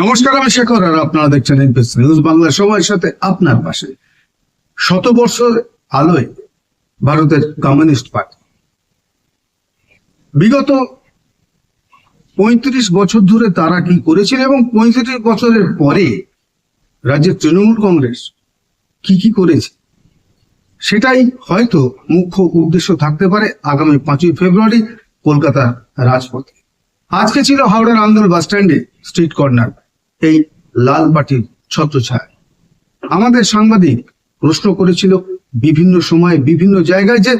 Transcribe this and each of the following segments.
নমস্কার, আমি শেখর, আর আপনারা দেখছেন এনপিএস নিউজ বাংলা সময়ের সাথে আপনার পাশে। শত বছর আলোয় ভারতের কমিউনিস্ট পার্টি। বিগত পঁয়ত্রিশ বছর ধরে তারা কি করেছিল এবং পঁয়ত্রিশ বছরের পরে রাজ্যের তৃণমূল কংগ্রেস কি কি করেছে? সেটাই হয়তো মুখ্য উদ্দেশ্য থাকতে পারে আগামী পাঁচই ফেব্রুয়ারি কলকাতার রাজপথে। আজকে ছিল হাওড়ার আন্দোল বাস স্ট্যান্ডে, স্ট্রিট কর্নার। এই লাল পার্টির ছত্রছায়। আমাদের সাংবাদিক প্রশ্ন করেছিল বিভিন্ন সময়ে বিভিন্ন জায়গায় যে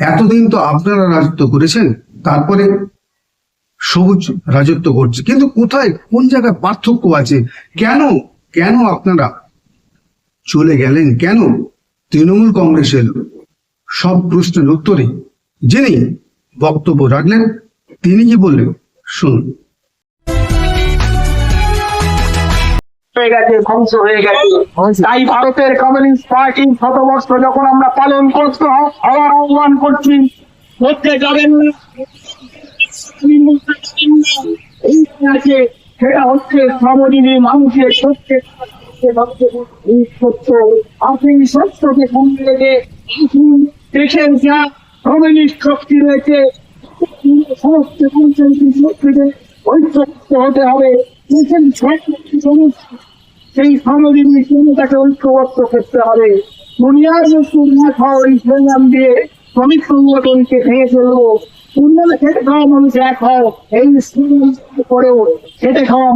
এতদিন তো আপনারা রাজত্ব করেছেন, তারপরে সবুজ রাজত্ব করছে। কিন্তু কোথায়, কোন জায়গায় পার্থক্য আছে? কেন কেন আপনারা চলে গেলেন? কেন তৃণমূল কংগ্রেসের সব প্রশ্নের উত্তরে যিনি বক্তব্য রাখলেন, তিনি কি বললেন? শুনুন। হয়ে গেছে ধ্বংস হয়ে গেছে। তাই ভারতের কমিউনিস্ট পার্টি শতবর্ষ যখন আমরা পালন করতে হ- আহ্বান করছি করতে যাবেন না। এই আছে সেটা হচ্ছে শ্রমজীবী মানুষের সত্য আপনি সত্যকে সামনে রেখে দেশের যা কমিউনিস্ট শক্তি রয়েছে সমস্ত পঞ্চায়েত শক্তিকে ঐক্যবদ্ধ হতে হবে। সেই শ্রমজীবী শ্রমিকতাকে ঐক্যবদ্ধ করতে হবে। দুনিয়ার মৃত্যুর দিয়ে শ্রমিক সংগঠনকে ভেঙে ফেলব।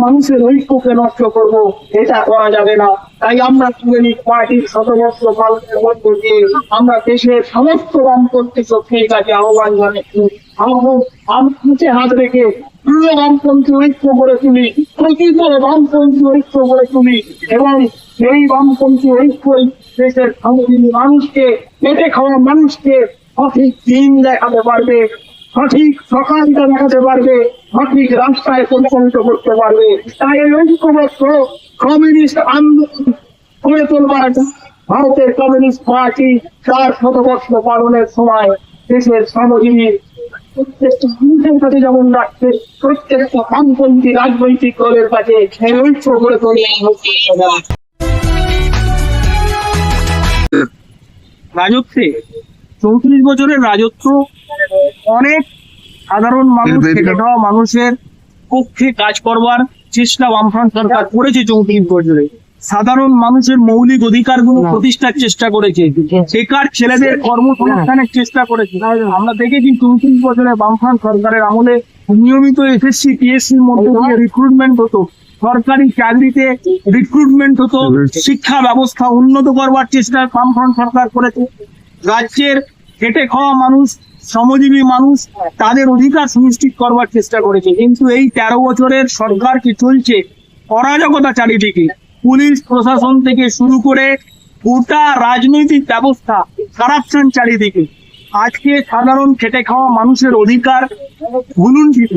মানুষের ঐক্যকে নষ্ট করব। এটা করা যাবে না। তাই আমরা কমিউনিস্ট পার্টির শতবর্ষ পালনের মধ্য দিয়ে আমরা দেশের সমস্ত বামপন্থী শক্তির কাছে আহ্বান জানাচ্ছি। আমরা হাত রেখে প্রিয় বামপন্থী ঐক্য করে তুলি প্রকৃত বামপন্থী ঐক্য করে তুলি, এবং সেই বামপন্থী ঐক্যই দেশের সামগ্রী মানুষকে, পেটে খাওয়া মানুষকে সঠিক দিন দেখাতে পারবে, সঠিক সকালটা দেখাতে পারবে, সঠিক রাস্তায় পরিচালিত করতে পারবে। তাই এই ঐক্যবদ্ধ কমিউনিস্ট আন্দোলন গড়ে তোলবার ভারতের কমিউনিস্ট পার্টি চার শতবর্ষ পালনের সময় দেশের শ্রমজীবী প্রত্যেকটা মানুষের কাছে যেমন রাখছে প্রত্যেকটা বামপন্থী রাজনৈতিক দলের কাছে ঐক্য গড়ে তোলে রাজত্বে চৌত্রিশ বছরের রাজত্ব অনেক সাধারণ মানুষ খেটে খাওয়া মানুষের পক্ষে কাজ করবার চেষ্টা বামফ্রন্ট সরকার করেছে চৌত্রিশ বছরে। সাধারণ মানুষের মৌলিক অধিকারগুলো প্রতিষ্ঠার চেষ্টা করেছে। বেকার ছেলেদের কর্মসংস্থানের চেষ্টা করেছে। আমরা দেখেছি চৌত্রিশ বছরে বামফ্রন্ট সরকারের আমলে নিয়মিত এসএসসি পিএসসির মধ্যে দিয়ে রিক্রুটমেন্ট হতো। সরকারি চাকরিতে রিক্রুটমেন্ট হতো। শিক্ষা ব্যবস্থা উন্নত করবার চেষ্টা বামফ্রন্ট সরকার করেছে। রাজ্যের খেটে খাওয়া মানুষ শ্রমজীবী মানুষ তাদের অধিকার সুনিশ্চিত করবার চেষ্টা করেছে। কিন্তু এই তেরো বছরের সরকার কি চলছে? অরাজকতা চারিদিকে। পুলিশ প্রশাসন থেকে শুরু করে গোটা রাজনৈতিক ব্যবস্থা কারাপশন চারিদিকে। আজকে সাধারণ খেটে খাওয়া মানুষের অধিকার ভুলুণ্ঠিত।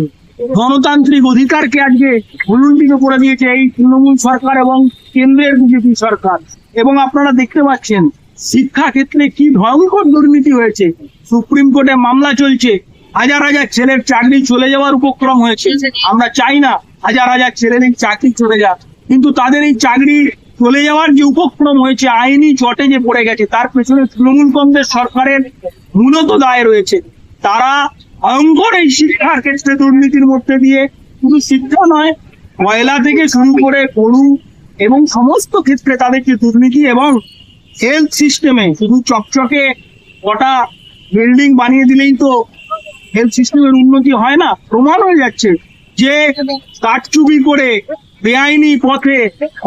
গণতান্ত্রিক অধিকারকে আজকে ভুলুণ্ঠিত করে দিয়েছে এই তৃণমূল সরকার এবং কেন্দ্রের বিজেপি সরকার। এবং আপনারা দেখতে পাচ্ছেন, শিক্ষা ক্ষেত্রে কি ভয়ঙ্কর দুর্নীতি হয়েছে। সুপ্রিম কোর্টে মামলা চলছে। হাজার হাজার ছেলের চাকরি চলে যাওয়ার উপক্রম হয়েছে। আমরা চাই না হাজার হাজার ছেলেদের চাকরি চলে যাক। কিন্তু তাদের এই চাকরি চলে যাওয়ার যে উপক্রম হয়েছে, আইনি চটে যে পড়ে গেছে, তার পেছনে তৃণমূল কংগ্রেস সরকারের মূলত দায় রয়েছে। তারা ভয়ঙ্কর এই শিক্ষার ক্ষেত্রে দুর্নীতির মধ্যে দিয়ে শুধু শিক্ষা নয়, ময়লা থেকে শুরু করে গরু এবং সমস্ত ক্ষেত্রে তাদের যে দুর্নীতি এবং হেলথ সিস্টেমে শুধু চকচকে কটা বিল্ডিং বানিয়ে দিলেই তো হেলথ সিস্টেমের উন্নতি হয় না, প্রমাণ হয়ে যাচ্ছে যে কাঠচুপি করে বেআইনি পথে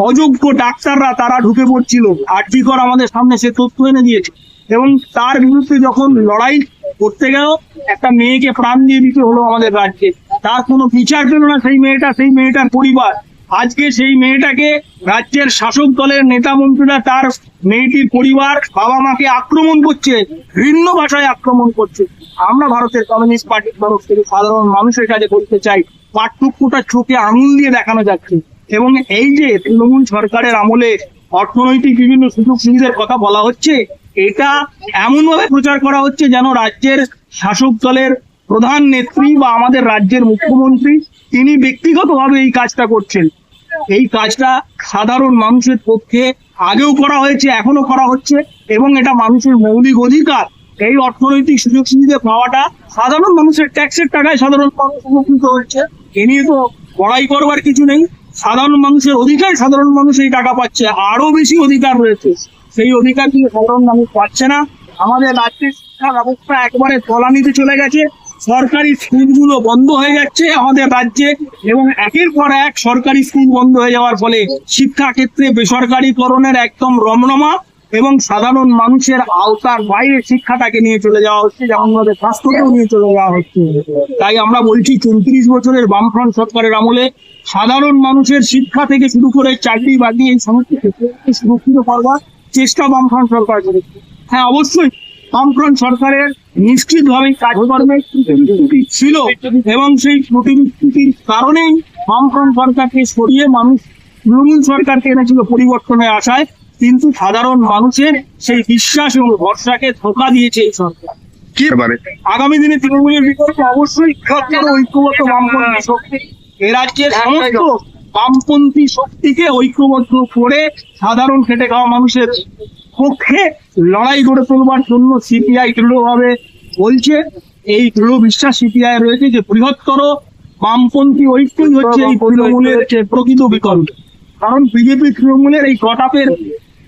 অযোগ্য ডাক্তাররা তারা ঢুকে পড়ছিল। আর্টিকর আমাদের সামনে সে তথ্য এনে দিয়েছে। এবং তার বিরুদ্ধে যখন লড়াই করতে গেল, একটা মেয়েকে প্রাণ দিয়ে দিতে হলো আমাদের রাজ্যে। তার কোনো বিচার পেল না সেই মেয়েটা, সেই মেয়েটার পরিবার। আজকে সেই মেয়েটাকে রাজ্যের শাসক দলের নেতা মন্ত্রীরা তার মেয়েটির পরিবার বাবা মাকে আক্রমণ করছে, ভিন্ন ভাষায় আক্রমণ করছে। আমরা ভারতের কমিউনিস্ট পার্টির তরফ থেকে সাধারণ মানুষের কাছে বলতে চাই পার্থক্যটা চোখে আঙুল দিয়ে দেখানো যাচ্ছে। এবং এই যে তৃণমূল সরকারের আমলে অর্থনৈতিক বিভিন্ন সুযোগ সুবিধার কথা বলা হচ্ছে, এটা এমন ভাবে প্রচার করা হচ্ছে যেন রাজ্যের শাসক দলের প্রধান নেত্রী বা আমাদের রাজ্যের মুখ্যমন্ত্রী, তিনি ব্যক্তিগতভাবে এই কাজটা করছেন। এই কাজটা সাধারণ মানুষের পক্ষে আগেও করা হয়েছে এখনও করা হচ্ছে এবং এটা মানুষের মৌলিক অধিকার। এই অর্থনৈতিক সুযোগ সুবিধা পাওয়াটা সাধারণ মানুষের ট্যাক্সের টাকায় সাধারণ মানুষ উপকৃত হচ্ছে। এ নিয়ে তো কড়াই করবার কিছু নেই। সাধারণ মানুষের অধিকার, সাধারণ মানুষ এই টাকা পাচ্ছে। আরও বেশি অধিকার রয়েছে। সেই অধিকার কিন্তু সাধারণ মানুষ পাচ্ছে না। আমাদের রাজ্যের শিক্ষা ব্যবস্থা একবারে তলানিতে চলে গেছে। সরকারি স্কুলগুলো বন্ধ হয়ে যাচ্ছে আমাদের রাজ্যে এবং একের পর এক সরকারি স্কুল বন্ধ হয়ে যাওয়ার ফলে শিক্ষা ক্ষেত্রে বেসরকারীকরণের একদম রমরমা। এবং সাধারণ মানুষের আওতার বাইরে শিক্ষাটাকে নিয়ে চলে যাওয়া হচ্ছে, যেমন ভাবে স্বাস্থ্যকেও নিয়ে চলে যাওয়া হচ্ছে। তাই আমরা বলছি, চৌত্রিশ বছরের বামফ্রন্ট সরকারের আমলে সাধারণ মানুষের শিক্ষা থেকে শুরু করে চাকরি বাকরি এই সমস্ত ক্ষেত্রকে সুরক্ষিত করবার চেষ্টা বামফ্রন্ট সরকার করেছে। হ্যাঁ অবশ্যই বামফ্রন্ট সরকারের নিশ্চিতভাবে কাজকর্মের ত্রুটি ছিল এবং সেই ত্রুটির কারণেই বামফ্রন্ট সরকারকে সরিয়ে মানুষ, তৃণমূল সরকারকে এনেছিল পরিবর্তনের আশায়। কিন্তু সাধারণ মানুষের সেই বিশ্বাস এবং ভরসাকে ধোকা দিয়েছে এই সরকার। কি আগামী দিনে তৃণমূলের বিকল্পে অবশ্যই বৃহত্তর ঐক্যবদ্ধ বামপন্থী শক্তি। এ রাজ্যের সমস্ত বামপন্থী শক্তিকে ঐক্যবদ্ধ করে সাধারণ খেটে খাওয়া মানুষের পক্ষে লড়াই গড়ে তোলবার জন্য সিপিআই দৃঢ়ভাবে বলছে। এই দৃঢ় বিশ্বাস সিপিআই রয়েছে যে বৃহত্তর বামপন্থী ঐক্যই হচ্ছে এই তৃণমূলের প্রকৃত বিকল্প। কারণ বিজেপি তৃণমূলের এই গটাপের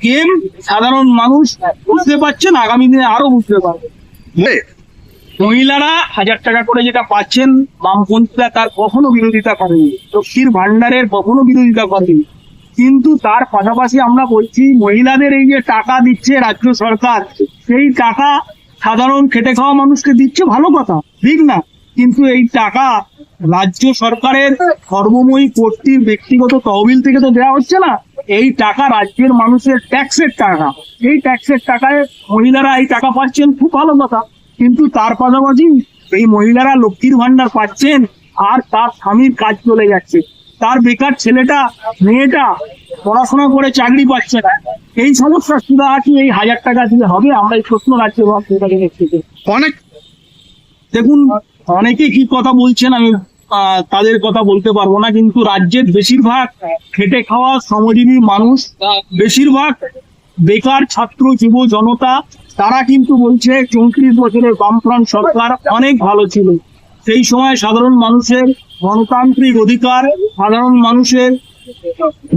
গেম সাধারণ মানুষ বুঝতে পারছেন আগামী দিনে আরও বুঝতে পারবে। মহিলারা হাজার টাকা করে যেটা পাচ্ছেন বামপন্থীরা তার কখনো বিরোধিতা করেনি। লক্ষ্মীর ভান্ডারের কখনো বিরোধিতা করেনি। কিন্তু তার পাশাপাশি আমরা বলছি মহিলাদের এই যে টাকা দিচ্ছে রাজ্য সরকার সেই টাকা সাধারণ খেটে খাওয়া মানুষকে দিচ্ছে ভালো কথা ঠিক না? কিন্তু এই টাকা রাজ্য সরকারের সর্বময়ী কর্তৃর ব্যক্তিগত তহবিল থেকে তো দেওয়া হচ্ছে না। এই টাকা রাজ্যের মানুষের ট্যাক্সের টাকা। এই ট্যাক্সের টাকায় মহিলারা এই টাকা পাচ্ছেন খুব ভালো কথা। কিন্তু তার পাশাপাশি এই মহিলারা লক্ষ্মীর ভান্ডার পাচ্ছেন আর তার স্বামীর কাজ চলে যাচ্ছে। তার বেকার ছেলেটা মেয়েটা পড়াশোনা করে চাকরি পাচ্ছে না। এই সমস্যা সুদা কি এই হাজার টাকা দিয়ে হবে। আমরা এই প্রশ্ন রাজ্য অনেক দেখুন অনেকে কি কথা বলছেন, আমি তাদের কথা বলতে পারব না, কিন্তু রাজ্যের বেশিরভাগ খেটে খাওয়া শ্রমজীবী মানুষ, বেশিরভাগ বেকার ছাত্র, যুব জনতা, তারা কিন্তু বলছে চৌত্রিশ বছরের বামফ্রন্ট সরকার অনেক ভালো ছিল। সেই সময় সাধারণ মানুষের গণতান্ত্রিক অধিকার, সাধারণ মানুষের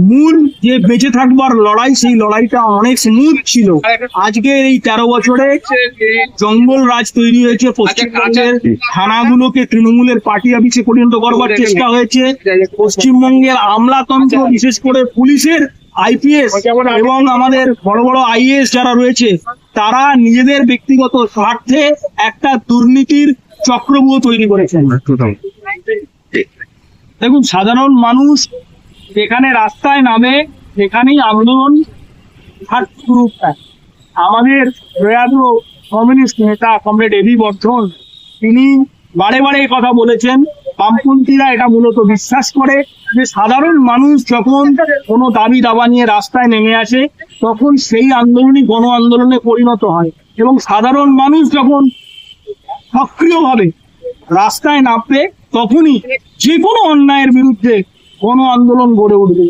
মূল যে বেঁচে থাকবার লড়াই সেই লড়াইটা অনেক স্মুথ ছিল। আজকে এই তেরো বছরে জঙ্গল রাজ তৈরি হয়েছে পশ্চিমবঙ্গের থানাগুলোকে তৃণমূলের পার্টি অফিসে পরিণত করবার চেষ্টা হয়েছে। পশ্চিমবঙ্গের আমলাতন্ত্র বিশেষ করে পুলিশের আইপিএস এবং আমাদের বড় বড় আইএস যারা রয়েছে তারা নিজেদের ব্যক্তিগত স্বার্থে একটা দুর্নীতির চক্রব্যূহ তৈরি করেছেন। দেখুন সাধারণ মানুষ যেখানে রাস্তায় নামে, সেখানেই আন্দোলন ছাত্র গ্রুপটা আমাদের প্রয়াত কমিউনিস্ট নেতা কমরেড এবি বর্ধন, তিনি বারে বারে কথা বলেছেন, বামপন্থীরা এটা মূলত বিশ্বাস করে যে সাধারণ মানুষ যখন কোনো দাবি দাবা নিয়ে রাস্তায় নেমে আসে, তখন সেই আন্দোলনই গণ আন্দোলনে পরিণত হয় এবং সাধারণ মানুষ যখন সক্রিয়ভাবে রাস্তায় নামবে, তখনই যে কোনো অন্যায়ের বিরুদ্ধে গণ আন্দোলন গড়ে উঠবে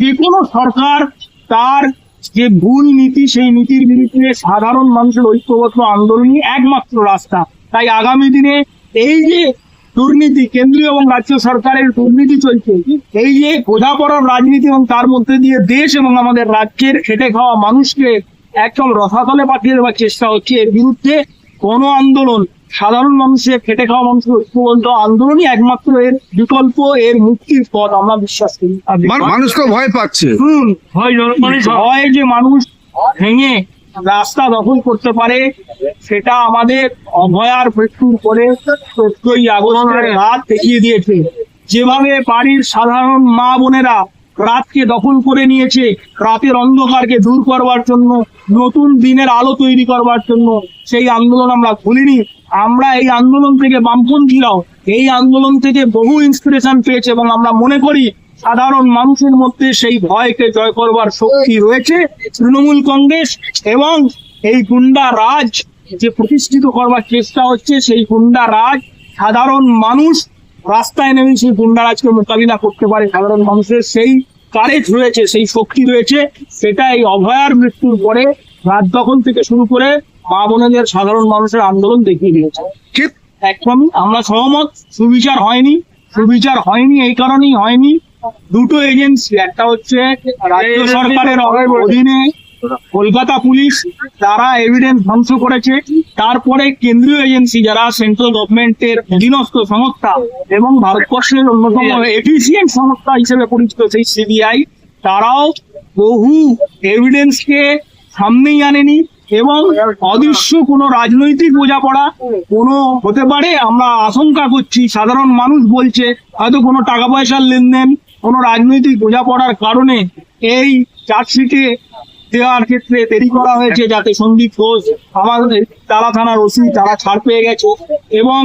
যে কোনো সরকার তার যে ভুল নীতি, সেই নীতির বিরুদ্ধে সাধারণ মানুষের ঐক্যবদ্ধ আন্দোলনই একমাত্র রাস্তা। তাই আগামী দিনে এই যে দুর্নীতি, কেন্দ্রীয় এবং রাজ্য সরকারের দুর্নীতি চলছে, এই যে বোঝাপড়ার রাজনীতি এবং তার মধ্যে দিয়ে দেশ এবং আমাদের রাজ্যের খেটে খাওয়া মানুষকে একদম রসাতলে পাঠিয়ে দেওয়ার চেষ্টা হচ্ছে, এর বিরুদ্ধে গণ আন্দোলন সাধারণ মানুষের খেটে খাওয়া মানুষের ঐক্যবদ্ধ আন্দোলনই একমাত্র এর বিকল্প এর মুক্তির পথ আমরা বিশ্বাস করি। মানুষ তো ভয় পাচ্ছে। ভয় যে মানুষ ভেঙে রাস্তা দখল করতে পারে সেটা আমাদের অভয়ার মৃত্যুর পরে চোদ্দই আগস্টের রাত দেখিয়ে দিয়েছে। যেভাবে বাড়ির সাধারণ মা বোনেরা রাতকে দখল করে নিয়েছে রাতের অন্ধকারকে দূর করবার জন্য নতুন দিনের আলো তৈরি করবার জন্য সেই আন্দোলন আমরা ভুলিনি। আমরা এই আন্দোলন থেকে বামপন্থীরাও এই আন্দোলন থেকে বহু ইন্সপিরেশন পেয়েছে এবং আমরা মনে করি সাধারণ মানুষের মধ্যে সেই ভয়কে জয় করবার শক্তি রয়েছে। তৃণমূল কংগ্রেস এবং এই গুন্ডা রাজ যে প্রতিষ্ঠিত করবার চেষ্টা হচ্ছে, সেই গুন্ডা রাজ সাধারণ মানুষ রাস্তায় নেমে সেই গুন্ডা রাজকে মোকাবিলা করতে পারে। সাধারণ মানুষের সেই কারেজ রয়েছে সেই শক্তি রয়েছে সেটা এই অভয়ার মৃত্যুর পরে রাত দখল থেকে শুরু করে মা বোনেদের সাধারণ মানুষের আন্দোলন দেখিয়ে দিয়েছে। ঠিক। একদমই আমরা সহমত সুবিচার হয়নি সুবিচার হয়নি এই কারণেই হয়নি। দুটো এজেন্সি একটা হচ্ছে রাজ্য সরকারের অধীনে কলকাতা পুলিশ তারা এভিডেন্স ধ্বংস করেছে। তারপরে কেন্দ্রীয় এজেন্সি যারা সেন্ট্রাল গভর্নমেন্টের অধীনস্থ সংস্থা এবং ভারতবর্ষের অন্যতম এফিসিয়েন্ট সংস্থা হিসেবে পরিচিত সেই সিবিআই তারাও বহু এভিডেন্সকে সামনেই আনেনি এবং অদৃশ্য কোনো রাজনৈতিক বোঝাপড়া কোনো হতে পারে আমরা আশঙ্কা করছি সাধারণ মানুষ বলছে হয়তো কোনো টাকা পয়সার লেনদেন কোনো রাজনৈতিক বোঝাপড়ার কারণে এই চার্জশিটে দেওয়ার ক্ষেত্রে দেরি করা হয়েছে যাতে সন্দীপ ঘোষ আমাদের তারা থানার ওসি, তারা ছাড় পেয়ে গেছে। এবং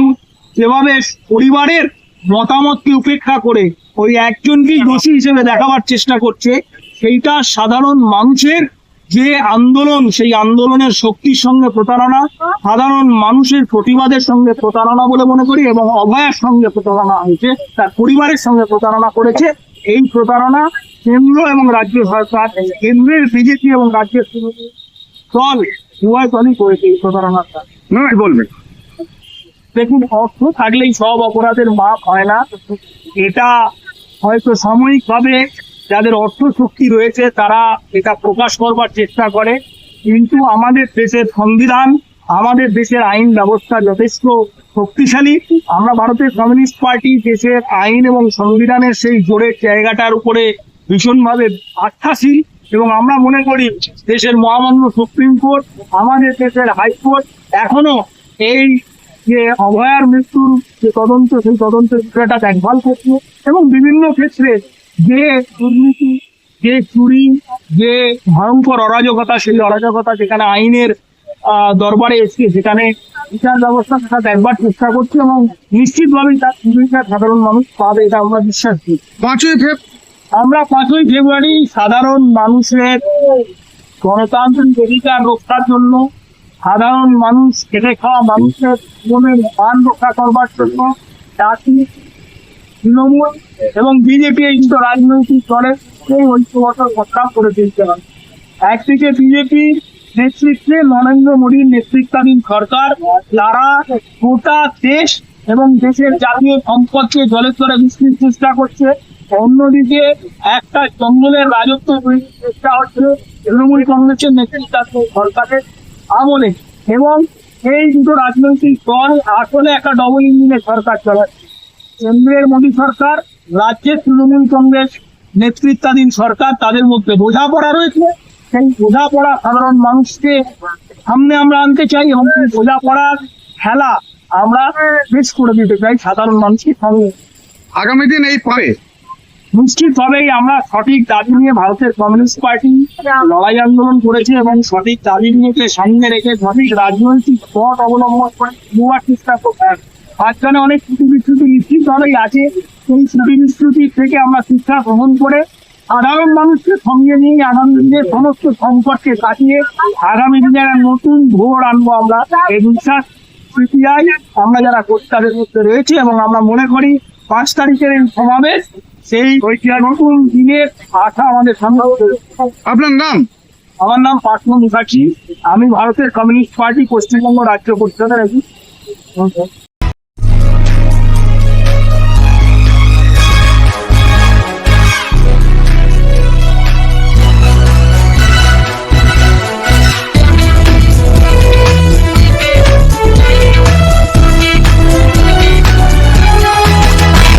যেভাবে পরিবারের মতামতকে উপেক্ষা করে ওই একজনকেই দোষী হিসেবে দেখাবার চেষ্টা করছে, সেইটা সাধারণ মানুষের যে আন্দোলন, সেই আন্দোলনের শক্তির সঙ্গে প্রতারণা, সাধারণ মানুষের প্রতিবাদের সঙ্গে প্রতারণা বলে মনে করি এবং অভয়ের সঙ্গে প্রতারণা হয়েছে, তার পরিবারের সঙ্গে প্রতারণা করেছে এই প্রতারণা কেন্দ্র এবং রাজ্য সরকার কেন্দ্রের বিজেপি এবং রাজ্যের দল উভয় দলই করেছে এই প্রতারণার না বলবেন দেখুন অর্থ থাকলেই সব অপরাধের মাপ হয় না। এটা হয়তো সাময়িকভাবে যাদের অর্থ শক্তি রয়েছে তারা এটা প্রকাশ করবার চেষ্টা করে। কিন্তু আমাদের দেশের সংবিধান আমাদের দেশের আইন ব্যবস্থা যথেষ্ট শক্তিশালী। আমরা ভারতের কমিউনিস্ট পার্টি দেশের আইন এবং সংবিধানের সেই জোরের জায়গাটার উপরে ভীষণভাবে আস্থাশীল এবং আমরা মনে করি দেশের মহামান্য সুপ্রিম কোর্ট, আমাদের দেশের হাইকোর্ট এখনও এই যে অভয়ার মৃত্যুর যে তদন্ত, সেই তদন্তের বিষয়টা দেখভাল করছে এবং বিভিন্ন ক্ষেত্রে যে দুর্নীতি, যে চুরি, যে ভয়ঙ্কর অরাজকতা, সেই অরাজকতা যেখানে আইনের দরবারে এসছে। সেখানে বিচার ব্যবস্থা সেটা দেখবার চেষ্টা করছে এবং নিশ্চিতভাবেই তার সুবিধা সাধারণ মানুষ পাবে এটা আমরা বিশ্বাস করি। পাঁচই ফেব আমরা পাঁচই ফেব্রুয়ারি সাধারণ মানুষের গণতান্ত্রিক অধিকার রক্ষার জন্য সাধারণ মানুষ খেটে খাওয়া মানুষের জীবনের মান রক্ষা করবার জন্য চাকরি তৃণমূল এবং বিজেপি এই দুটো রাজনৈতিক দলের সেই ঐক্যবদ্ধ প্রস্তাব করে তুলতে হবে একদিকে বিজেপির নেতৃত্বে নরেন্দ্র মোদীর নেতৃত্বাধীন সরকার তারা গোটা দেশ এবং দেশের জাতীয় সম্পদকে জলের তরে বিস্তৃত চেষ্টা করছে। অন্যদিকে একটা জঙ্গলের রাজত্ব চেষ্টা হচ্ছে তৃণমূল কংগ্রেসের নেতৃত্বাধীন সরকারের আমলে এবং এই দুটো রাজনৈতিক দল আসলে একটা ডবল ইঞ্জিনের সরকার চালাচ্ছে। কেন্দ্রের মোদী সরকার, রাজ্যের তৃণমূল কংগ্রেস নেতৃত্বাধীন সরকার, তাদের মধ্যে বোঝাপড়া রয়েছে। সেই বোঝাপড়া সাধারণ মানুষকে সামনে আমরা আনতে চাই এবং সেই বোঝাপড়ার খেলা আমরা শেষ করে দিতে চাই সাধারণ মানুষকে সঙ্গে আগামী দিন এই পরে নিশ্চিতভাবেই আমরা সঠিক দাবি নিয়ে ভারতের কমিউনিস্ট পার্টি লড়াই আন্দোলন করেছে এবং সঠিক দাবি নিয়ে সামনে রেখে সঠিক রাজনৈতিক পথ অবলম্বন করে নেওয়ার চেষ্টা করছে। মাঝখানে অনেক ত্রুটি বিচ্যুতি নিশ্চিতভাবেই আছে। সেই ত্রুটি বিচ্যুতি থেকে আমরা শিক্ষা গ্রহণ করে সাধারণ মানুষকে সঙ্গে নিয়ে দিনের সমস্ত সংকটকে কাটিয়ে আগামী দিনে নতুন ভোর আনব আমরা। এই বিশ্বাস সিপিআই আমরা যারা কোর্টাদের মধ্যে রয়েছে এবং আমরা মনে করি পাঁচ তারিখের এই সমাবেশ সেই নতুন দিনের আশা আমাদের সামনে আপনার নাম? আমার নাম পার্থ মুখার্জি। আমি ভারতের কমিউনিস্ট পার্টি পশ্চিমবঙ্গ রাজ্য পরিষদের একজন।